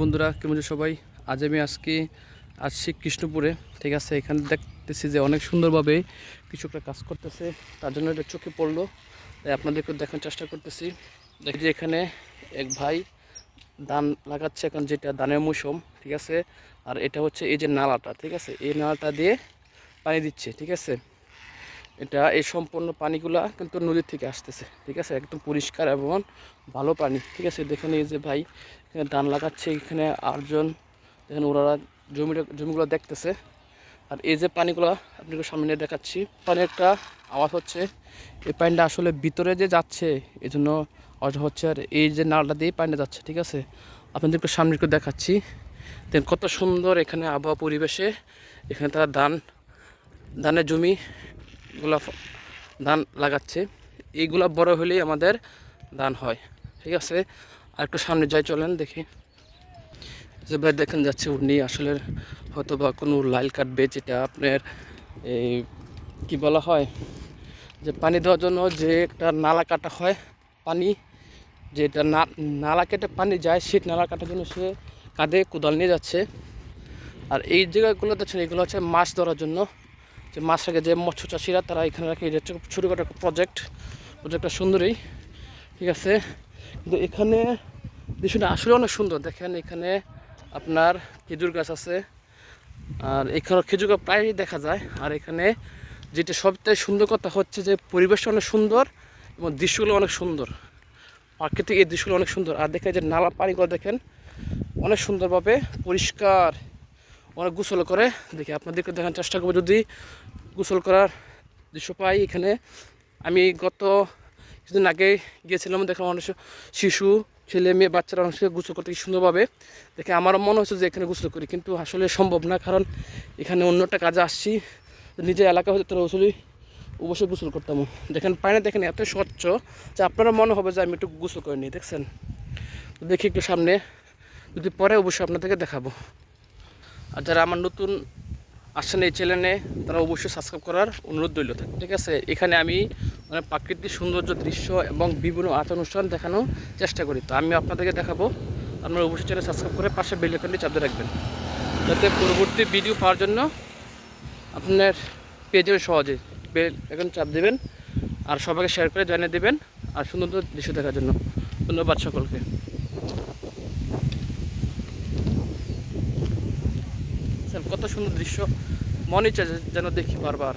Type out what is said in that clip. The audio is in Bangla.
বন্ধুরা, কেমন সবাই? আজ আমি আজকে আসছি কৃষ্ণপুরে। ঠিক আছে, এখানে দেখতেছি যে অনেক সুন্দরভাবে একটা কাজ করতেছে। তার জন্য এটা চোখে পড়ল। তাই আপনাদেরকে দেখার চেষ্টা করতেছি। দেখি যে এখানে এক ভাই ধান লাগাচ্ছে এখন, যেটা ধানের মৌসুম, ঠিক আছে? আর এটা হচ্ছে এই যে নালাটা, ঠিক আছে? এই নালাটা দিয়ে পানি দিচ্ছে, ঠিক আছে? এটা এই সম্পূর্ণ পানিগুলা কিন্তু নদীর থেকে আসতেছে, ঠিক আছে? একদম পরিষ্কার এবং ভালো পানি, ঠিক আছে? দেখেন এই যে ভাই, এখানে ধান লাগাচ্ছে, এখানে আটজন, দেখেন ওরা জমিটা, জমিগুলো দেখতেছে। আর এই যে পানিগুলো আপনাকে সামনে দেখাচ্ছি, পানি একটা আওয়াজ হচ্ছে, এই পানিটা আসলে ভিতরে যে যাচ্ছে এই জন্য আওয়াজ হচ্ছে, আর এই যে নালটা দিয়ে পানিটা যাচ্ছে, ঠিক আছে? আপনাদেরকে সামনে একটু দেখাচ্ছি। দেখেন কত সুন্দর এখানে আবহাওয়া পরিবেশে, এখানে তারা ধান, ধানের জমি গুলা ধান লাগাচ্ছে। এইগুলা বড় হলেই আমাদের ধান হয়। ঠিক আছে? আর একটু সামনে যাই, চলেন দেখি। যে ভাই দেখেন যাচ্ছে উনি আসলে হয়তো বা কোনো লাইল কাটবে, যেটা আপনার এই কী বলা হয়, যে পানি দেওয়ার জন্য যে একটা নালা কাটা হয় পানি, যেটা না, নালা কেটে পানি যায়, সেই নালা কাটার জন্য সে কাঁধে কোদাল নিয়ে যাচ্ছে। আর এই জায়গাগুলো দেখছেন এগুলো হচ্ছে মাছ ধরার জন্য। যে মাছ রাখে যে মৎস্য চাষিরা, তারা এখানে রাখে। এটা হচ্ছে ছোটোখাটো একটা প্রজেক্ট প্রজেক্টটা সুন্দরই, ঠিক আছে? কিন্তু এখানে দৃশ্যটা আসলে অনেক সুন্দর। দেখেন এখানে আপনার খেজুর গাছ আছে। আর এখানে খেজুর গাছ প্রায়ই দেখা যায়। আর এখানে যেটা সবথেকে সুন্দর কথা হচ্ছে যে পরিবেশটা অনেক সুন্দর এবং দৃশ্যগুলো অনেক সুন্দর। প্রাকৃতিক এই দৃশ্যগুলো অনেক সুন্দর। আর দেখেন যে নালা পানিগুলো দেখেন, অনেক সুন্দরভাবে পরিষ্কার। অনেক গোসল করে। দেখি আপনাদেরকে দেখার চেষ্টা করব। যদি গোসল করার দৃশ্য পাই এখানে, আমি গত কিছুদিন আগে গিয়েছিলাম, দেখলাম অনেক শিশু, ছেলে, মেয়ে, বাচ্চারা অনেক গোসল করতে সুন্দরভাবে। দেখে আমারও মনে হচ্ছে যে এখানে গোসল করি, কিন্তু আসলে সম্ভব না, কারণ এখানে অন্য একটা কাজে আসছি। নিজের এলাকা হতে তারা অবশ্যই অবশ্যই গোসল করতাম। দেখেন, পানি দেখেন এত স্বচ্ছ যে আপনারা মনে হবে যে আমি একটু গোসল করে নিই দেখছেন? দেখি একটু সামনে, যদি পরে অবশ্যই আপনাদেরকে দেখাবো। আর যারা আমার নতুন আসছেন এই চ্যানেলে, তারা অবশ্যই সাবস্ক্রাইব করার অনুরোধ রইল। ঠিক আছে? এখানে আমি মানে প্রাকৃতিক সৌন্দর্য দৃশ্য এবং বিভিন্ন আচার অনুষ্ঠান দেখানোর চেষ্টা করি। তো আমি আপনাদেরকে দেখাবো। আপনারা অবশ্যই চ্যানেল সাবস্ক্রাইব করে পাশে বেল আইকনটি চাপতে রাখবেন। যাতে পরবর্তী ভিডিও পাওয়ার জন্য আপনার পেয়ে সহজে বেল এখন চাপ দেবেন আর সবাইকে শেয়ার করে জানিয়ে দেবেন আর সুন্দর দৃশ্য দেখার জন্য। ধন্যবাদ সকলকে। দেখছেন কত সুন্দর দৃশ্য। মনে চায় যেন দেখি বারবার।